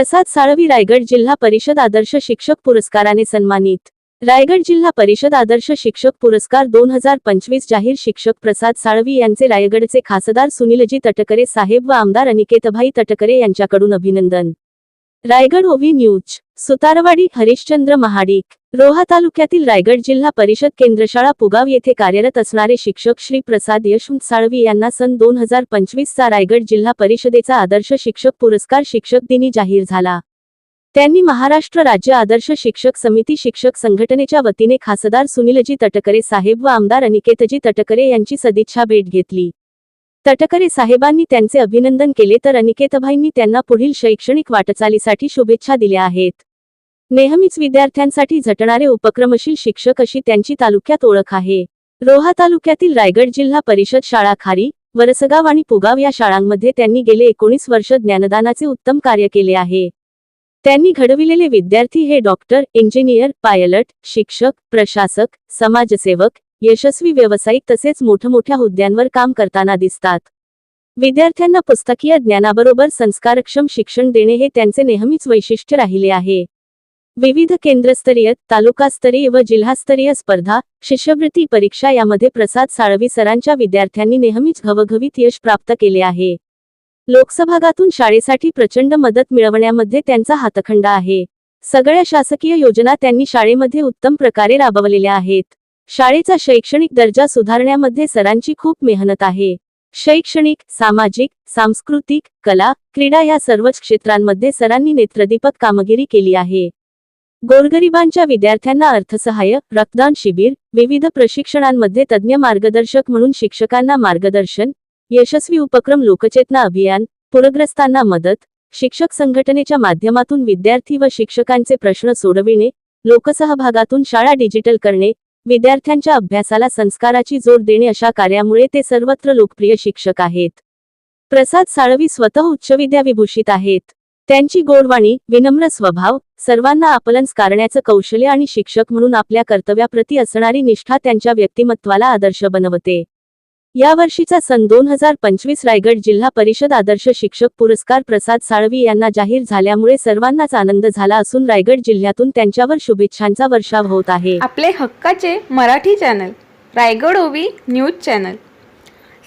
प्रसाद साळवी रायगड जिल्हा परिषद आदर्श शिक्षक पुरस्काराने सन्मानित. रायगड जिल्हा परिषद आदर्श शिक्षक पुरस्कार दोन हजार पंचवीस जाहीर शिक्षक प्रसाद साळवी यांचे रायगडचे खासदार सुनीलजी तटकरे साहेब व आमदार अनिकेतभाई तटकरे यांच्याकडून अभिनंदन. Raigad O V news Sutarwadi Harishchandra Mahadik Roha तालुक्यातील रायगड जिल्हा परिषद केंद्रशाळा पुगाव येथे कार्यरत असणारे शिक्षक श्री प्रसाद यशवंत साळवी यांना सन दोन हजार पंचवीस चा रायगड जिल्हा परिषदेचा आदर्श शिक्षक पुरस्कार शिक्षक दिनी जाहीर झाला. त्यांनी महाराष्ट्र राज्य आदर्श शिक्षक समिती शिक्षक संघटनेच्या वतीने खासदार सुनीलजी तटकरे साहेब व आमदार अनिकेतजी तटकरे यांची सदिच्छा भेट घेतली. तटकरे साहेबांनी त्यांचे अभिनंदन केले तर अनिकेतभाईंनी त्यांना पुढील शैक्षणिक वाटचालीसाठी शुभेच्छा दिल्या आहेत. नेहमीच विद्यार्थ्यांसाठी झटणारे उपक्रमशील शिक्षक अशी त्यांची तालुक्यात ओळख आहे. रोहा तालुक्यातील रायगड जिल्हा परिषद शाळा खारी वरसगाव आणि पुगाव या शाळांमध्ये त्यांनी गेले एकोणीस वर्ष ज्ञानदानाचे उत्तम कार्य केले आहे. त्यांनी घडविलेले विद्यार्थी हे डॉक्टर इंजिनियर पायलट शिक्षक प्रशासक समाजसेवक यशस्वी व्यावसायिक तसेच मोठमोठ्या हुद्द्यांवर काम करताना दिसतात. विद्यार्थ्यांना पुस्तकीय ज्ञानाबरोबर संस्कारक्षम शिक्षण देणे हे त्यांचे नेहमीच वैशिष्ट्य राहिले आहे. विविध केंद्रस्तरीय तालुकास्तरीय व जिल्हास्तरीय स्पर्धा शिष्यवृत्ती परीक्षा यामध्ये प्रसाद साळवी सरांच्या विद्यार्थ्यांनी नेहमीच घवघवीत यश प्राप्त केले आहे. लोकसभागातून शाळेसाठी प्रचंड मदत मिळवण्यामध्ये त्यांचा हातखंडा आहे. सगळ्या शासकीय योजना त्यांनी शाळेमध्ये उत्तम प्रकारे राबवलेल्या आहेत. शाळेचा शैक्षणिक दर्जा सुधारण्यामध्ये सरांची खूप मेहनत आहे. शैक्षणिक सामाजिक सांस्कृतिक कला क्रीडा या सर्वच क्षेत्रांमध्ये सरांनी नेत्रदीपक कामगिरी केली आहे. गोरगरिबांच्या विद्यार्थ्यांना अर्थसहाय्य रक्तदान शिबिर विविध प्रशिक्षणांमध्ये तज्ज्ञ मार्गदर्शक म्हणून शिक्षकांना मार्गदर्शन यशस्वी उपक्रम लोकचेतना अभियान पूरग्रस्तांना मदत शिक्षक संघटनेच्या माध्यमातून विद्यार्थी व शिक्षकांचे प्रश्न सोडविणे लोकसहभागातून शाळा डिजिटल करणे विद्यार्थ्यांच्या अभ्यासाला संस्काराची जोड देणे अशा कार्यामुळे ते सर्वत्र लोकप्रिय शिक्षक आहेत. प्रसाद साळवी स्वतः उच्चविद्याविभूषित आहेत. त्यांची गोडवाणी विनम्र स्वभाव सर्वांना आपलंच करण्याचं कौशल्य आणि शिक्षक म्हणून आपल्या कर्तव्याप्रती असणारी निष्ठा त्यांच्या व्यक्तिमत्वाला आदर्श बनवते. या वर्षीचा सन दोन हजार पंचवीस रायगड जिल्हा परिषद आदर्श शिक्षक पुरस्कार प्रसाद साळवी यांना जाहीर झाल्यामुळे सर्वांनाच आनंद झाला असून रायगड जिल्ह्यातून त्यांच्यावर शुभेच्छांचा वर्षाव होत आहे. आपले हक्काचे Marathi channel Raigad Ovi news channel.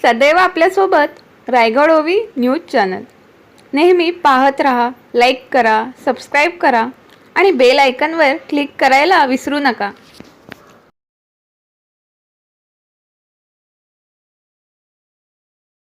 सदैव आपल्यासोबत रायगड ओवी न्यूज चॅनल. नेहमी पाहत रहा लाईक करा सबस्क्राईब करा आणि बेल आयकनवर क्लिक करायला विसरू नका.